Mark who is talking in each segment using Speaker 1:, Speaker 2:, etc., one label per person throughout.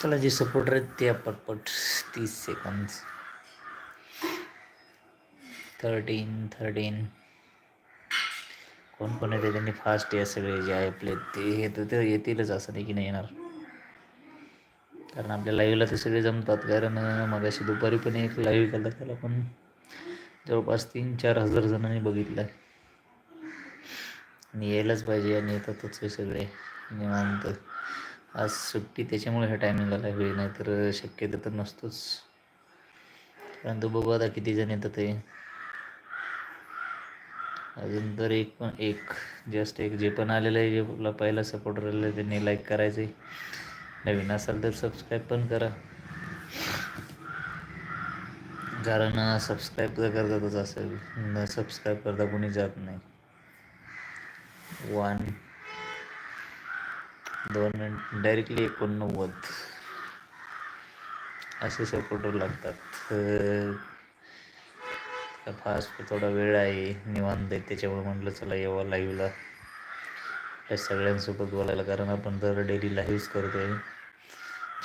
Speaker 1: चला जे सपोर्ट आहेत ते पटपट. तीस सेकंद थर्टीन थर्टीन कोण कोण येते त्यांनी फास्ट या सगळे जे आहे आपले ते तर ते येतीलच असं नाही की नाही येणार. कारण आपल्या लाईव्हला ते सगळे जमतात. कारण मग अशी दुपारी पण एक लाईव्ह केला त्याला पण जवळपास तीन चार हजार जणांनी बघितलं आहे आणि यायलाच पाहिजे आणि येतातच हे सगळे निवांत. आज सुट्टी त्याच्यामुळे ह्या टायमिंगला वेळ नाही तर शक्यता तर नसतोच. कारण तो बघू आता किती जण येतात ते. अजून तर एक पण एक जस्ट एक जे पण आलेलं आहे जे आपला पहिला सपोर्ट राहिलं आहे त्यांनी लाईक करायचं आहे. नवीन असाल तर सबस्क्राईब पण करा. कारण सबस्क्राईब तर करतातच असेल. न सबस्क्राईब करता कोणी जात नाही. वन दोन मिनिट डायरेक्टली एकोणनव्वद. असे सपोर्टर लागतात. फास्ट थोडा वेळ आहे निवांत आहे. त्याच्यामुळे म्हटलं चला यावं लाईव्हला या सगळ्यांसोबत बोलायला कारण आपण दर डेली लाईव्हच करतो आहे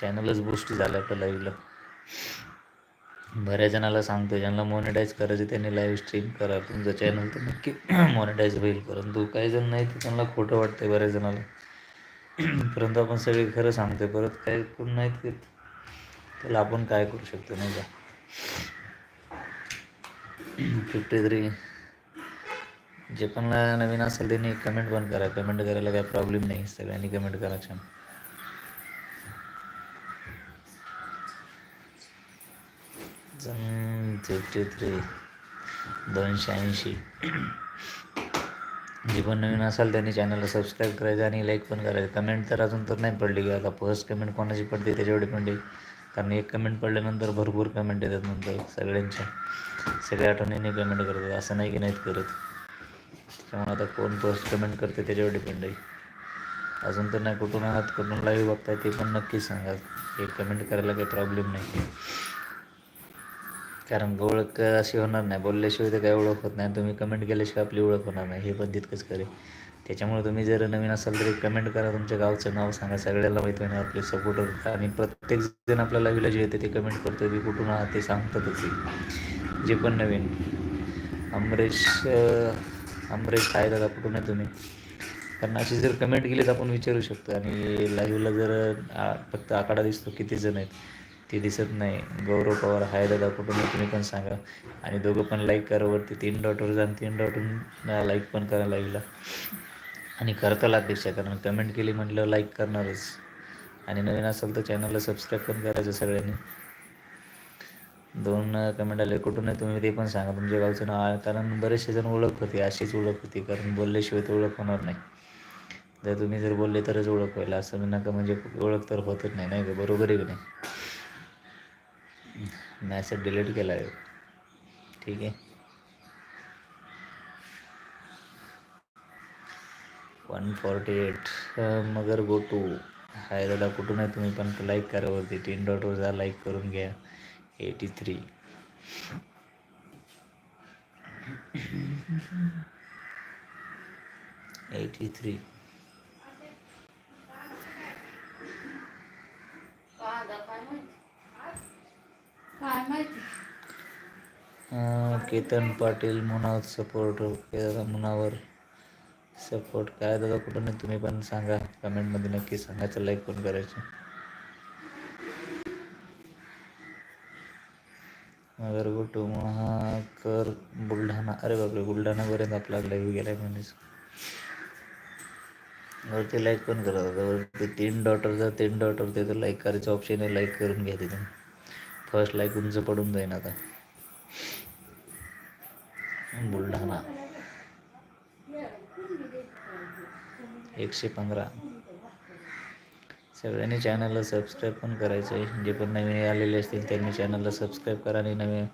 Speaker 1: चॅनलच बूस्ट झालं आपलं लाईव्हला बऱ्याच जणाला सांगतो ज्यांना मॉनिटाईज करायचं त्यांनी लाईव्ह स्ट्रीम करा. तुमचं चॅनल तर नक्की मॉनिटाईज होईल. परंतु काही जण नाही तर त्यांना खोटं वाटतं बऱ्याच जणाला. परंतु आपण सगळे खरं सांगतो परत काय कोण नाही ते त्याला आपण काय करू शकतो नाही का? फिफ्टी थ्री जे पण नवीन असेल त्यांनी कमेंट पण करा. कमेंट करायला काय प्रॉब्लेम नाही. सगळ्यांनी कमेंट करा छान. फिफ्टी थ्री दोनशे ऐंशी. जे पण नवीन असाल त्यांनी चॅनलला सबस्क्राईब करायचं आणि लाईक पण करायचं. कमेंट तर अजून तर नाही पडली की आता फर्स्ट कमेंट कोणाची पडते त्याच्यावर डिपेंड आहे कारण एक कमेंट पडल्यानंतर भरपूर कमेंट येतात नंतर सगळ्यांच्या. सगळ्या आठवणीने कमेंट करतात असं नाही की नाहीत करत. त्यामुळे आता कोण पोस्ट कमेंट करते त्याच्यावर डिपेंड आहे. अजून तर नाही कुठून आहात कुठून लाईव्ह बघताय ते पण नक्कीच सांगा. हे कमेंट करायला काही प्रॉब्लेम नाही. कारण ओळख अशी होणार नाही. बोलल्याशिवाय तर काही ओळख होत नाही. तुम्ही कमेंट केल्याशिवाय आपली ओळख होणार नाही. हे पण तितकंच करे त्याच्यामुळे तुम्ही जर नवीन असाल तरी कमेंट करा. तुमच्या गावचं नाव सांगा. सगळ्याला माहिती होणार आपले सपोर्टर आणि प्रत्येक जण आपल्या लाईव्हला जे येते ते कमेंट करतो की कुठून आहात ते सांगतातच. जे पण नवीन. अमरेश अमरेश काय दादा कुठून आहे तुम्ही? कारण अशी जर कमेंट केली तर आपण विचारू शकतो. आणि लाईव्हला जर फक्त आकडा दिसतो किती जण आहेत ते दिसत नाही. गौरव पवार हाय दादा कुठून तुम्ही पण सांगा. आणि दोघं पण लाईक करा वरती. तीन डॉटवर जाऊन तीन डॉटून लाईक पण करा लाईव्हला आणि करता लागेल कारण कमेंट केली म्हटलं लाईक करणारच. आणि नवीन असेल तर चॅनलला सबस्क्राईब पण करायचं सगळ्यांनी. दोन कमेंट आले. कुठून आहे तुम्ही ते पण सांगा. तुमच्या गावचं नाव कारण बरेचसे जण ओळख होते. अशीच ओळख होती. कारण बोलल्याशिवाय तर ओळख होणार नाही. जर तुम्ही जर बोलले तरच ओळख व्हायला असं नका म्हणजे ओळख तर होतच नाही. नाही का? बरोबर आहे की नाही? मॅसेज डिलीट केला आहे. ठीक आहे. वन फॉर्टी एट मगर गो टू हाय दादा कुठून आहे तुम्ही पण लाईक करा वरती. तीन डॉटवर जा लाईक करून घ्या. Eighty three. Eighty three. Ketan Patil Munawar support Munawar. Support काय दादा? कुठून तुम्ही पण सांगा. कमेंटमध्ये नक्की सांगायचं लाईक पण करायचं. मगर कुठं महाकर बुलढाणा अरे बापरे बुलढाणापर्यंत आपला लाईव्ह गेलाय म्हणजे वरती लाईक पण करत होता. वरती तीन डॉटरचा तीन डॉटर ते तर लाईक करायचं ऑप्शन आहे लाईक करून घ्या तिथून. फर्स्ट लाईक तुमचं पडून जाईन आता. बुलढाणा. एकशे पंधरा. सगळ्यांनी चॅनलला सबस्क्राईब पण करायचं आहे. जे पण नवीन आलेले असतील त्यांनी चॅनलला सबस्क्राईब करा आणि नवीन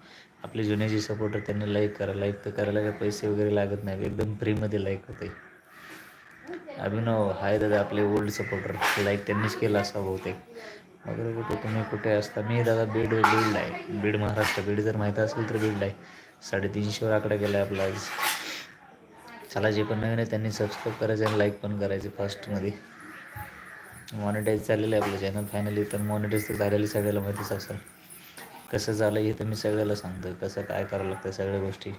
Speaker 1: आपले जुने जे सपोर्टर त्यांनी लाईक करा. लाईक तर करायला काही पैसे वगैरे लागत नाही. एकदम फ्रीमध्ये लाईक होते. अभिनव हाय दादा आपले ओल्ड सपोर्टर लाईक त्यांनीच केला असा बहुतेक. वगैरे कुठे तुम्ही कुठे असता? मी दादा बीड बीड आहे बीड महाराष्ट्र. बीड जर माहीत असेल तर बीड आहे. साडेतीनशेवर आकडा गेला आहे आपला आज. चला जे पण नवीन आहे त्यांनी सबस्क्राईब करायचं आणि लाईक पण करायचे फास्टमध्ये मॉनिटाईज चाललेलं आहे आपलं चॅनल फायनली तर मॉनिटाईज तर झालेलं सगळ्याला माहितीच असेल. कसं झालं हे तर मी सगळ्याला सांगतो कसं काय करावं लागतं सगळ्या गोष्टी.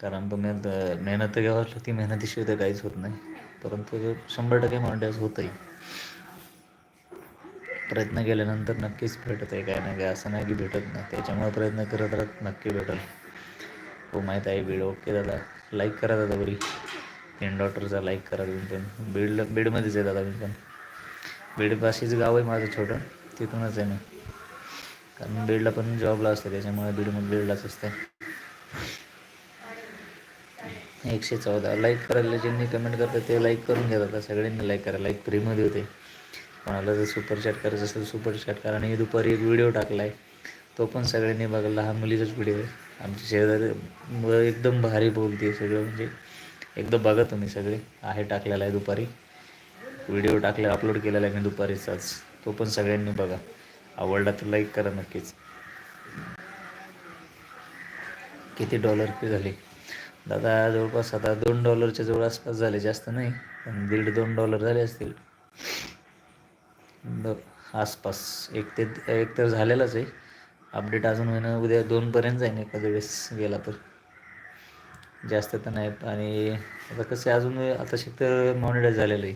Speaker 1: कारण तुम्ही मेहनत तर घ्यावंच लागते. मेहनतीशिवाय तर काहीच होत नाही. परंतु शंभर टक्के मॉनिटाईज होतंही प्रयत्न केल्यानंतर नक्कीच भेटत आहे काय नाही काय. असं नाही की भेटत नाही. त्याच्यामुळे प्रयत्न करत राहत नक्की भेटल. हो माहीत आहे व्हिडिओ ओके दादा. लाईक करा दादा बरी. इन डॉटरचा लाईक करा तुम्ही पण. बीडला बीडमध्येच आहे दादा मी पण. बीडपाशीच गाव आहे माझं छोटं. तिथूनच आहे मी. कारण बीडला पण जॉबला असतं त्याच्यामुळे बीडमध्ये बीडलाच असते. एकशे चौदा. लाईक करायला ज्यांनी कमेंट करतात ते लाईक करून घेतात दादा. सगळ्यांनी लाईक करा. लाईक फ्रीमध्ये होते. कोणाला जर सुपर चॅट करायचं असेल सुपर चॅट करा. आणि दुपारी एक व्हिडिओ टाकला आहे तो पण सगळ्यांनी बघायला. लहान मुलीचाच व्हिडिओ आहे. आमच्या शेजारी एकदम भारी बोलते सगळं म्हणजे एकदम बघा तुम्ही सगळे. आहे टाकलेला आहे दुपारी. व्हिडिओ टाकला अपलोड केलेला आहे मी दुपारीचाच तो पण सगळ्यांनी बघा. आवडला तर लाईक करा नक्कीच. किती डॉलर पे झाले? दादा जवळपास आता दोन डॉलरच्या जवळ आसपास झाले. जास्त नाही पण दीड दोन डॉलर झाले असतील. आसपास. एक ते एक तर झालेलाच आहे. अपडेट अजून होईना. उद्या दोनपर्यंत जाईन एखाद्या वेळेस गेला तर. जास्त तर नाहीत. आणि आता कसं अजून आता तर मॉनिटाईज झालेलं आहे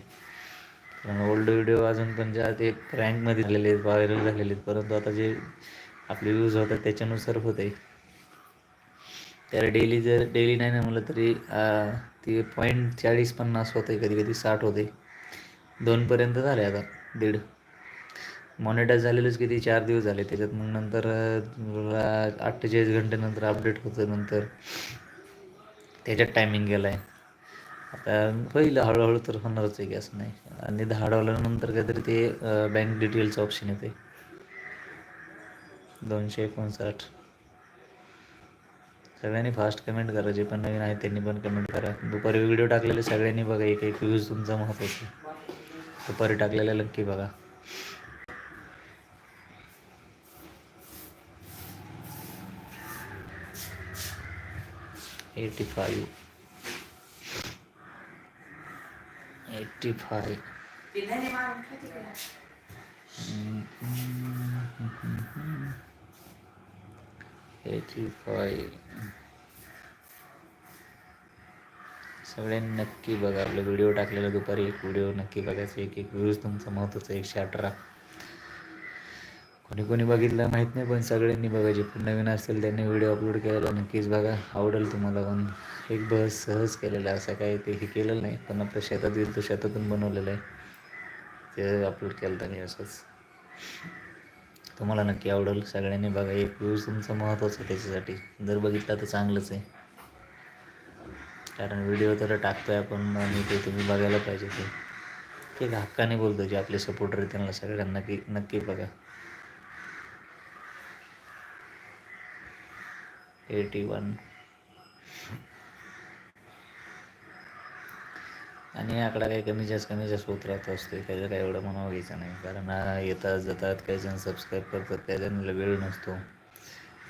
Speaker 1: कारण ओल्ड व्हिडिओ अजून पण ज्या ते रँकमध्ये झालेले आहेत व्हायरल झालेले आहेत. परंतु आता जे आपले व्ह्यूज होतात त्याच्यानुसार होत आहे. त्याला डेली जर डेली नाही ना म्हणलं तरी ते पॉईंट चाळीस पन्नास होते कधी कधी साठ होते दोनपर्यंत झाले आता दीड. मॉनिटाईज झालेलंच किती? चार दिवस झाले. त्याच्यात मग नंतर अठ्ठेचाळीस घंटेनंतर अपडेट होतं नंतर. त्याच्यात टायमिंग गेला आहे आता होईल हळूहळू तर होणारच आहे की असं नाही. आणि दहा काहीतरी ते बँक डिटेलचं ऑप्शन येते दोनशे एकोणसाठ. सगळ्यांनी फास्ट कमेंट करा. जे पण नवीन आहे त्यांनी पण कमेंट करा. दुपारी व्हिडिओ टाकलेले सगळ्यांनी बघा. एक एक व्ह्यूज तुमचा महत्त्वाचा दुपारी टाकलेला नक्की बघा. Eighty five eighty five eighty five सगळ्यांनी नक्की बघा आपला व्हिडिओ टाकलेला दुपारी एक व्हिडिओ नक्की बघायचा एक एक व्ह्यूज तुमचा महत्त्वाचा एकशे अठरा कोणी कोणी बघितलं माहीत नाही पण सगळ्यांनी बघायचे पण नवीन असतील त्यांनी व्हिडिओ अपलोड केलेला नक्कीच बघा आवडेल तुम्हाला पण. एक बस सहज केलेला असं काही ते हे केलेलं नाही पण आपल्या शेतात गेलं शेतातून बनवलेलं आहे. ते अपलोड केलं त्यांनी असंच. तुम्हाला नक्की आवडेल सगळ्यांनी बघा. एक व्ह्यूज तुमचं महत्त्वाचं आहे त्याच्यासाठी. जर बघितला तर चांगलंच आहे. कारण व्हिडिओ तर टाकतोय आपण आणि ते तुम्ही बघायला पाहिजे ते. एक हक्काने बोलतो जे आपले सपोर्टर आहेत त्यांना सगळ्यांना. नक्की नक्की बघा. एटी वन आणि आकडा काही कमी जास्त कमी जास्त होत राहत असते त्याचं काही एवढं म्हणावं घ्यायचं नाही. कारण येतात जातात काही जण सबस्क्राईब करतात काही जणांना वेळ नसतो.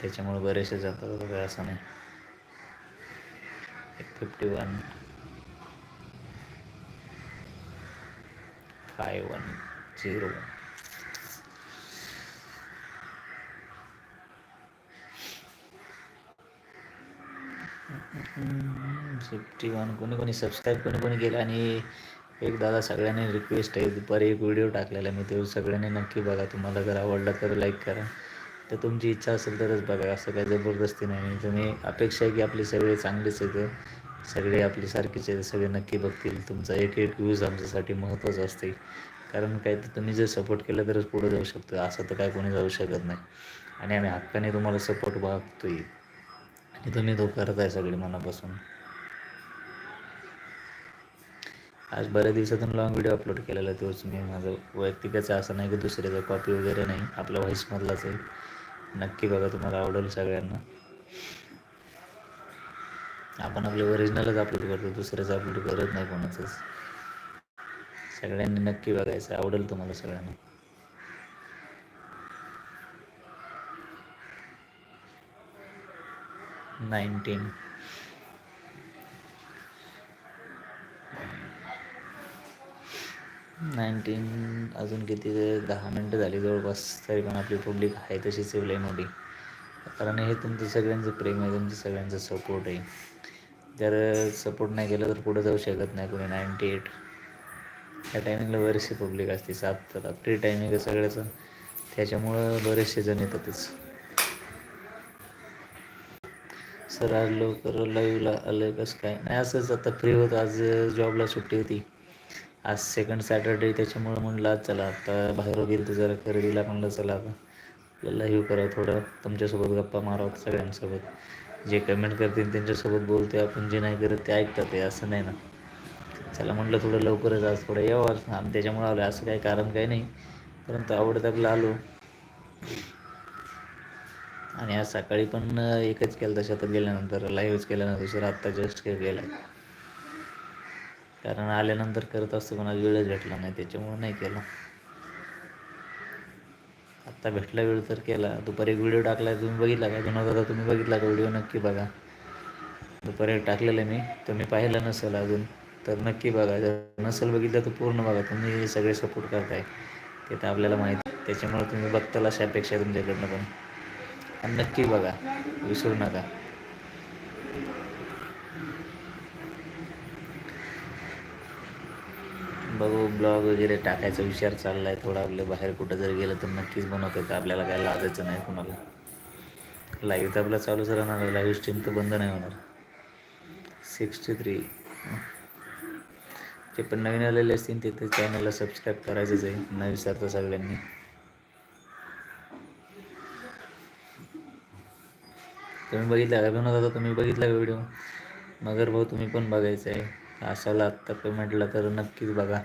Speaker 1: त्याच्यामुळे बरेचसे जातात काही असं नाही. एक fifty one five one zero one fifty one कोणी कोणी सबस्क्राईब कोणी कोणी केलं आणि एक दादा सगळ्यांनी रिक्वेस्ट आहे दुपारी एक व्हिडिओ टाकलेला मी तो सगळ्यांनी नक्की बघा. तुम्हाला जर आवडला तर लाईक करा. तर तुमची इच्छा असेल तरच बघा असं काही जबरदस्ती नाही. तुम्ही अपेक्षा आहे की आपले सगळे चांगलेच आहेत. सगळे आपली सारखीचे आहेत सगळे नक्की बघतील. तुमचा एक एक व्ह्यूज आमच्यासाठी महत्त्वाचं असते कारण काय तर तुम्ही जर सपोर्ट केलं तरच पुढे जाऊ शकतो. असं तर काय कोणी जाऊ शकत नाही. आणि आम्ही हक्काने तुम्हाला सपोर्ट बघतोय. आणि तुम्ही तो करत आहे सगळे मनापासून. आज बऱ्याच दिवसातून लॉंग व्हिडिओ अपलोड केलेला तोच मी. माझं वैयक्तिकच असं नाही की दुसऱ्याचं कॉपी वगैरे नाही. आपला व्हॉईसमधलाच आहे. नक्की बघा तुम्हाला आवडेल सगळ्यांना. आपण आपले ओरिजिनलच अपलोड करतो दुसऱ्याच अपलोड करत नाही कोणाचंच. सगळ्यांनी नक्की बघायचं. आवडेल तुम्हाला सगळ्यांना. नाईन्टीन. नाईन्टीन अजून किती दहा मिनटं झाली जवळपास तरी पण आपली पब्लिक आहे तशी सेवल मोठी कारण हे तुमचं सगळ्यांचं प्रेम आहे तुमचं सगळ्यांचं सपोर्ट आहे. जर सपोर्ट नाही केलं तर पुढं जाऊ शकत नाही कोणी. Ninety eight. त्या टायमिंगला बरेचसे पब्लिक असते सात तर फ्री टायमिंग आहे सगळ्याचं. त्याच्यामुळं बरेचसे जण येतातच. सर आज लवकर लाईव्हला आलं कसं काय. नाही असंच आता फ्री होत. आज जॉबला सुट्टी होती. आज सेकंड सॅटरडे त्याच्यामुळं म्हणलं आज चला आता बाहेर वगैरे तर जरा खरेदीला म्हणलं चला आता. आपल्याला हे करा थोडं. तुमच्यासोबत गप्पा मारावं सगळ्यांसोबत. जे कमेंट करतील त्यांच्यासोबत बोलते आपण. जे नाही करत ते ऐकतात ते असं नाही ना. चला म्हटलं थोडं लवकरच आज थोडं यावं. आणि त्याच्यामुळं आलं असं काही कारण काही नाही. परंतु आवडत आपलं आलो. आणि आज सकाळी पण एकच केलं तशात गेल्यानंतर. लाईव्हच केल्यानंतर दुसरं आत्ता जस्ट केलं कारण आल्यानंतर करत असतो कोणाला वेळच भेटला नाही त्याच्यामुळं नाही केला. आत्ता भेटला वेळ तर केला. दुपारी एक व्हिडिओ टाकला तुम्ही बघितला का? जुना दादा तुम्ही बघितला का व्हिडिओ नक्की बघा. दुपारी टाकलेलं आहे मी. तुम्ही पाहिलं नसेल अजून तर नक्की बघा. जर नसेल बघितलं तर पूर्ण बघा. तुम्ही सगळे सपोर्ट करताय. ते तर आपल्याला माहीत त्याच्यामुळे तुम्ही बघताल अशा अपेक्षा तुमच्याकडनं पण. आणि नक्की बघा विसरू नका. बघू ब्लॉग वगैरे टाकायचा विचार चालला आहे थोडा आपल्या बाहेर कुठं जर गेलं तर नक्कीच बनवता येतं आपल्याला काय लाजायचं नाही कुणाला? लाईव्ह तर आपला चालूच राहणार लाईव्ह स्ट्रीम तर बंद नाही होणार. सिक्स्टी थ्री जे पण नवीन आलेले असतील ते तर चॅनलला सबस्क्राईब करायचंच आहे. न विसरता सगळ्यांनी. तुम्ही बघितला का? विनोद आता तुम्ही बघितला का व्हिडिओ मगर भाऊ तुम्ही पण बघायचं आहे. असाला आत्ता पेमेंटला तर नक्कीच बघा.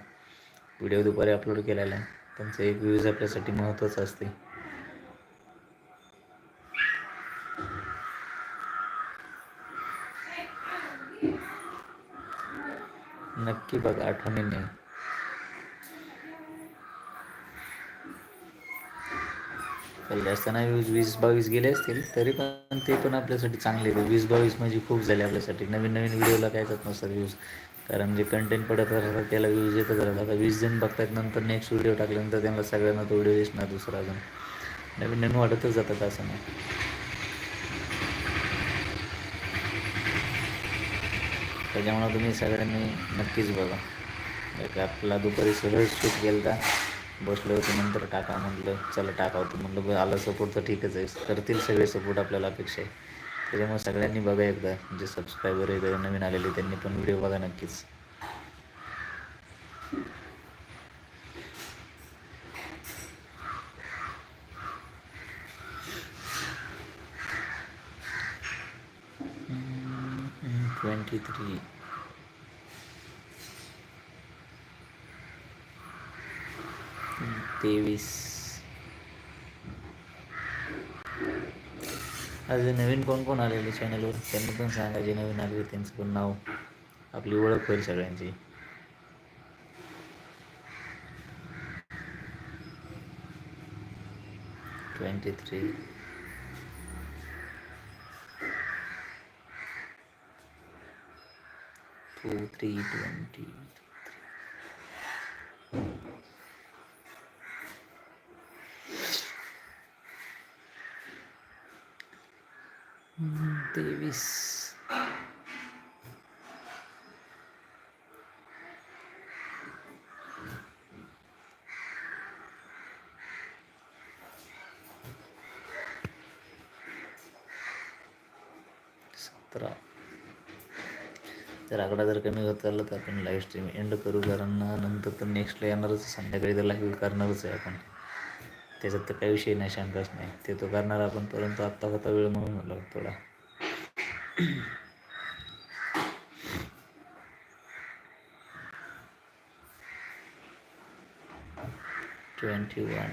Speaker 1: व्हिडिओ दुपारी अपलोड केलेला आहे. त्यांचं एक व्ह्यूज आपल्यासाठी महत्त्वाचं असते. नक्की बघा आठवणीने. पहिले असताना वीस वीस बावीस गेले असतील तरी पण ते पण आपल्यासाठी चांगले आहेत. वीस बावीस म्हणजे खूप झाले आपल्यासाठी. नवीन नवीन व्हिडिओला काय येतात नसतात व्ह्यूज कारण जे कंटेंट पडत राहतात त्याला व्ह्यूज येतच राहतात. आता वीस जण बघतात नंतर नेक्स्ट व्हिडिओ टाकल्यानंतर त्यांना सगळ्यांना तो व्हिडिओ दिसणार दुसरा अजून. नवीन नवीन वाटतच जातात असं नाही. त्याच्यामुळं तुम्ही सगळ्यांनी नक्कीच बघा. आपला दुपारी सरळ शूट केलं बसलो होते नंतर टाका म्हटलं चला टाका होतं. म्हटलं बरं आलं सपोर्ट तर ठीकच आहे. करतील सगळे सपोर्ट आपल्याला अपेक्षा आहे. त्याच्यामुळे सगळ्यांनी बघा एकदा जे सबस्क्रायबर आहे नवीन आलेले त्यांनी पण व्हिडिओ बघा नक्कीच. ट्वेंटी थ्री तेवीस. अजून नवीन कोण कोण आलेले चॅनलवर त्यांनी पण सांगा जे नवीन आले त्यांचं पण नाव. आपली ओळख होईल सगळ्यांची. Twenty three two three twenty तेवीस तर जर आकडा जर कमी होत चालला तर आपण लाईव्ह स्ट्रीम एंड करू. कारण नंतर तर नेक्स्टला येणारच संध्याकाळी तर लाईव्ह करणारच आहे आपण. त्याच्यात तर काही विषय नाही शंकाच नाही. ते तो करणार आपण परंतु आत्ता होता वेळ म्हणून म्हटलं थोडा. Twenty one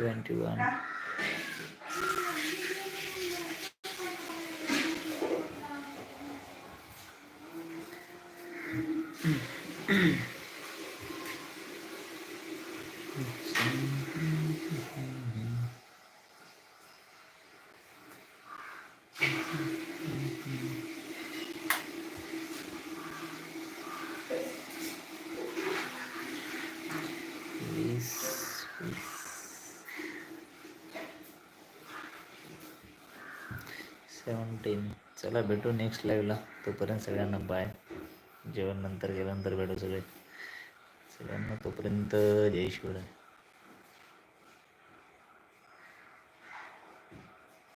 Speaker 1: 21. सेवन्टीन चला भेटू नेक्स्ट लाईव्हला तोपर्यंत सगळ्यांना बाय जेवण नंतर गेल्यानंतर भेटू सगळे. सगळ्यांना तोपर्यंत जय शिवराय.